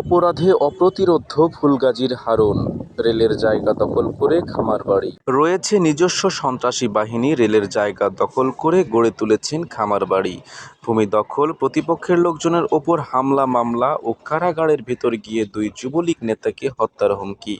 অপরাধে অপ্রতিরোধ ফুলগাজীর হারুন। রেলের জায়গা দখল করে খামার বাড়ি রয়েছে নিজস্ব সন্ত্রাসী বাহিনী, রেলের জায়গা দখল করে গড়ে তুলেছেন খামারবাড়ি। ভূমি দখল, প্রতিপক্ষের লোকজনের ওপর হামলা, মামলা ও কারাগারের ভেতর গিয়ে দুই যুবলীগ নেতাকে হত্যার হুমকি।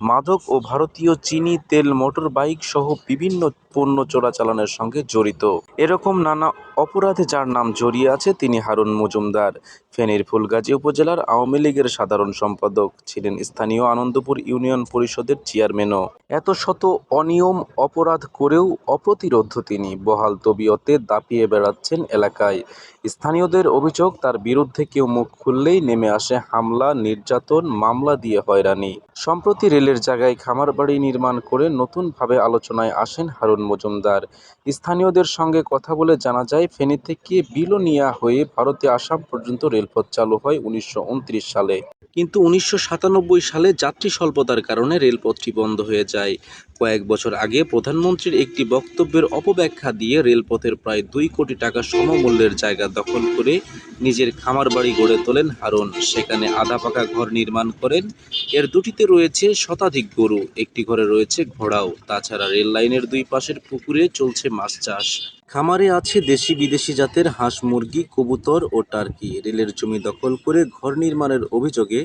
মাদক ও ভারতীয় চিনি, তেল, মোটর, বাইক সহ বিভিন্ন পণ্য চোরাচালানের সঙ্গে জড়িত। এরকম নানা অপরাধে যার নাম জড়িয়ে আছে তিনি হারুন মজুমদার। ফেনীর ফুলগাজী উপজেলার আওয়ামী লীগের সাধারণ সম্পাদক ছিলেন স্থানীয় আনন্দপুর ইউনিয়ন পরিষদের চেয়ারম্যানও। এত শত অনিয়ম, অপরাধ করেও অপ্রতিরোধ্য তিনি। বহাল তবিয়তে দাপিয়ে বেড়াচ্ছেন এলাকায়। স্থানীয়দের অভিযোগ, তার বিরুদ্ধে কেউ মুখ খুললেই নেমে আসে হামলা, নির্যাতন, মামলা দিয়ে হয়রানি। সম্প্রতি রেলের জায়গায় খামারবাড়ি নির্মাণ করে নতুনভাবে আলোচনায় আসেন হারুন মজুমদার। স্থানীয়দের সঙ্গে কথা বলে জানা যায়, ফেনী থেকে বিলোনিয়া হয়ে ভারতে আসাম পর্যন্ত রেলপথ চালু হয় উনিশশো উনত্রিশ সালে। কিন্তু উনিশশো সাতানব্বই সালে যাত্রী স্বল্পতার কারণে রেলপথটি বন্ধ হয়ে যায়। কয়েক বছর আগে প্রধানমন্ত্রীর একটি বক্তব্যের অপব্যাখ্যা দিয়ে রেলপথের প্রায় দুই কোটি টাকা সমমূল্যের জায়গা দখল করে নিজের খামার বাড়ি গড়ে তোলেন হারুন। সেখানে আধা পাকা ঘর নির্মাণ করেন। এর দুটিতে রয়েছে শতাধিক গরু, একটি ঘরে রয়েছে ঘোড়াও। তাছাড়া রেল লাইনের দুই পাশের পুকুরে চলছে মাছ চাষ। খামারে আছে দেশি বিদেশি জাতের হাঁস, মুরগি, কবুতর ও টার্কি। রেলের জমি দখল করে ঘর নির্মাণের অভিযোগে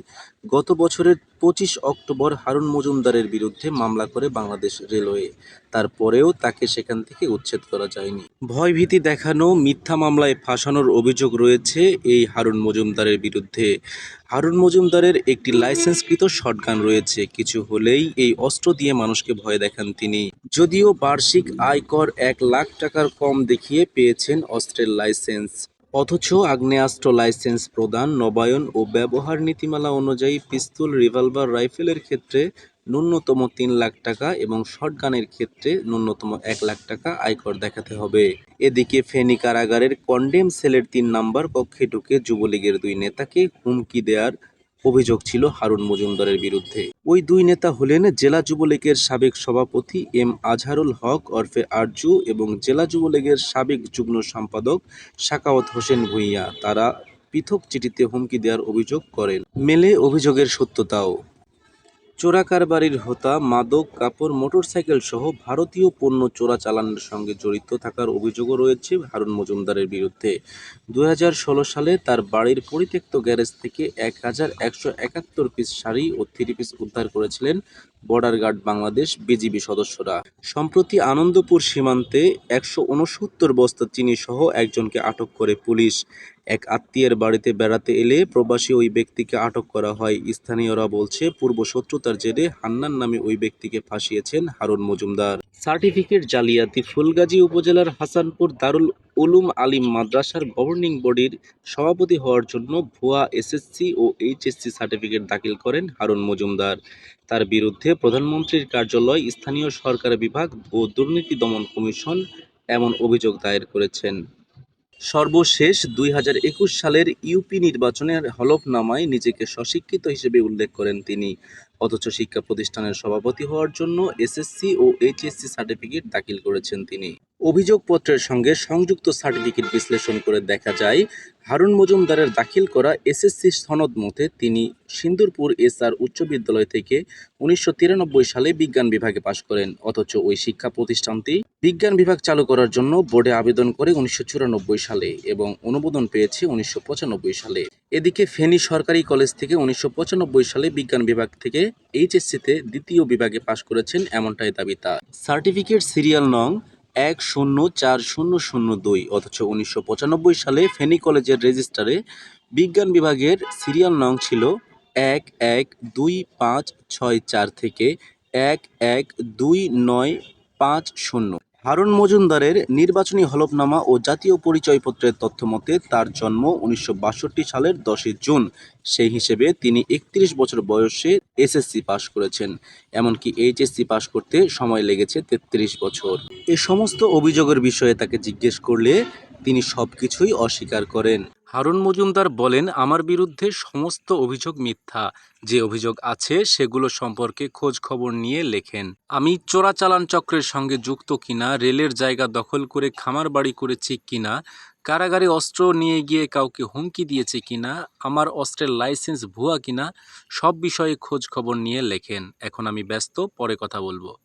গত বছরের পঁচিশ অক্টোবর হারুন মজুমদারের বিরুদ্ধে মামলা করে বাংলাদেশ রেলওয়ে। তারপরেও তাকে সেখান থেকে উচ্ছেদ করা যায়নি। ভয়ভীতি দেখানো, মিথ্যা মামলায় ফাঁসানোর অভিযোগ রয়েছে এই হারুন মজুমদারের বিরুদ্ধে। হারুন মজুমদারের একটি লাইসেন্সকৃত শটগান রয়েছে। কিছু হলেই এই অস্ত্র দিয়ে মানুষকে ভয় দেখান তিনি। যদিও বার্ষিক আয়কর এক লাখ টাকার কম দেখিয়ে পেয়েছেন অস্ত্রের লাইসেন্স। অথচ আগ্নেয়াস্ত্র লাইসেন্স প্রদান, নবায়ন ও ব্যবহার নীতিমালা অনুযায়ী পিস্তুল, রিভলভার, রাইফেলের ক্ষেত্রে ন্যূনতম তিন লাখ টাকা এবং শটগানের ক্ষেত্রে ন্যূনতম এক লাখ টাকা আয়কর দেখাতে হবে। এদিকে ফেনী কারাগারের কন্ডেম সেলের তিন নম্বর কক্ষে ঢুকে যুবলীগের দুই নেতাকে হুমকি দেওয়ার অভিযোগ ছিল হারুন মজুমদারের বিরুদ্ধে। ওই দুই নেতা হলেন জেলা যুবলীগের সাবেক সভাপতি এম আজহারুল হক ওরফে আরজু এবং জেলা যুবলীগের সাবেক যুগ্ম সম্পাদক সাকাওয়াত হোসেন ভূঁইয়া। তারা পৃথক চিঠিতে হুমকি দেওয়ার অভিযোগ করেন। মেলে অভিযোগের সত্যতাও চোরাকারবারির হোতা মাদক, কাপড়, মোটরসাইকেল সহ ভারতীয় পণ্য চোরাচালানের সঙ্গে জড়িত থাকার অভিযোগও রয়েছে হারুন মজুমদারের বিরুদ্ধে। দুই হাজার ষোলো সালে তার বাড়ির পরিত্যক্ত গ্যারেজ থেকে এক হাজার একশো একাত্তর পিস শাড়ি ও থ্রি পিস উদ্ধার করেছিলেন বর্ডার গার্ড বাংলাদেশ বিজিবি সদস্যরা। সম্প্রতি আনন্দপুর সীমান্তে একশো উনসত্তর বস্তা চিনি সহ একজনকে আটক করে পুলিশ। এক আত্মীয়ের বাড়িতে বেড়াতে এলে প্রবাসী ওই ব্যক্তিকে আটক করা হয়। স্থানীয়রা বলছে, পূর্ব শত্রুতার জেরে হান্নান নামে ওই ব্যক্তিকে ফাঁসিয়েছেন হারুন মজুমদার। সার্টিফিকেট জালিয়াতি ফুলগাজী উপজেলার হাসানপুর দারুল উলুম আলিম মাদ্রাসার গভর্নিং বডির সভাপতি হওয়ার জন্য ভুয়া এসএসসি ও এইচএসসি সার্টিফিকেট দাখিল করেন হারুন মজুমদার। তার বিরুদ্ধে প্রধানমন্ত্রীর কার্যালয়, স্থানীয় সরকার বিভাগ ও দুর্নীতি দমন কমিশন এমন অভিযোগ দায়ের করেছেন। সর্বশেষ দুই হাজার একুশ সালের ইউপি নির্বাচনের হলফনামায় নিজেকে স্বশিক্ষিত হিসেবে উল্লেখ করেন তিনি। অথচ শিক্ষা প্রতিষ্ঠানের সভাপতি হওয়ার জন্য এসএসসি ও এইচএসসি সার্টিফিকেট দাখিল করেছেন তিনি। অভিযোগপত্রের সঙ্গে সংযুক্ত সার্টিফিকেট বিশ্লেষণ করে দেখা যায়, হারুন মজুমদারের দাখিল করা এসএসসি সনদ মতে তিনি সিন্দুরপুর এসআর উচ্চ বিদ্যালয় থেকে উনিশশো তিরানব্বই সালে বিজ্ঞান বিভাগে পাশ করেন। অথচ ওই শিক্ষা প্রতিষ্ঠানটি বিজ্ঞান বিভাগ চালু করার জন্য বোর্ডে আবেদন করে উনিশশো চুরানব্বই সালে এবং অনুমোদন পেয়েছে উনিশশো পঁচানব্বই সালে। এদিকে ফেনী সরকারি কলেজ থেকে উনিশশো পঁচানব্বই সালে বিজ্ঞান বিভাগ থেকে এইচএসসিতে দ্বিতীয় বিভাগে পাশ করেছেন এমনটাই দাবি তার। সার্টিফিকেট সিরিয়াল নং এক শূন্য চার শূন্য শূন্য দুই অথচ উনিশশো পঁচানব্বই সালে ফেনী কলেজের রেজিস্টারে বিজ্ঞান বিভাগের সিরিয়াল নং ছিল এক এক দুই পাঁচ ছয় চার থেকে এক এক দুই নয় পাঁচ শূন্য। হারুন মজুমদারের নির্বাচনী হলফনামা ও জাতীয় পরিচয়পত্রের তথ্য মতে, তার জন্ম উনিশশো বাষট্টি সালের দশই জুন। সেই হিসেবে তিনি একত্রিশ বছর বয়সে এসএসসি পাশ করেছেন। এমনকি এইচএসসি পাশ করতে সময় লেগেছে তেত্রিশ বছর। এ সমস্ত অভিযোগের বিষয়ে তাকে জিজ্ঞেস করলে তিনি সব কিছুই অস্বীকার করেন। হারুন মজুমদার বলেন, আমার বিরুদ্ধে সমস্ত অভিযোগ মিথ্যা। যে অভিযোগ আছে, সেগুলো সম্পর্কে খোঁজ খবর নিয়ে লেখেন। আমি চোরাচালান চক্রের সঙ্গে যুক্ত কিনা, রেলের জায়গা দখল করে খামার বাড়ি করেছি কিনা, কারাগারে অস্ত্র নিয়ে গিয়ে কাউকে হুমকি দিয়েছে কিনা, আমার অস্ত্রের লাইসেন্স ভুয়া কিনা, সব বিষয়ে খোঁজ খবর নিয়ে লেখেন। এখন আমি ব্যস্ত, পরে কথা বলব।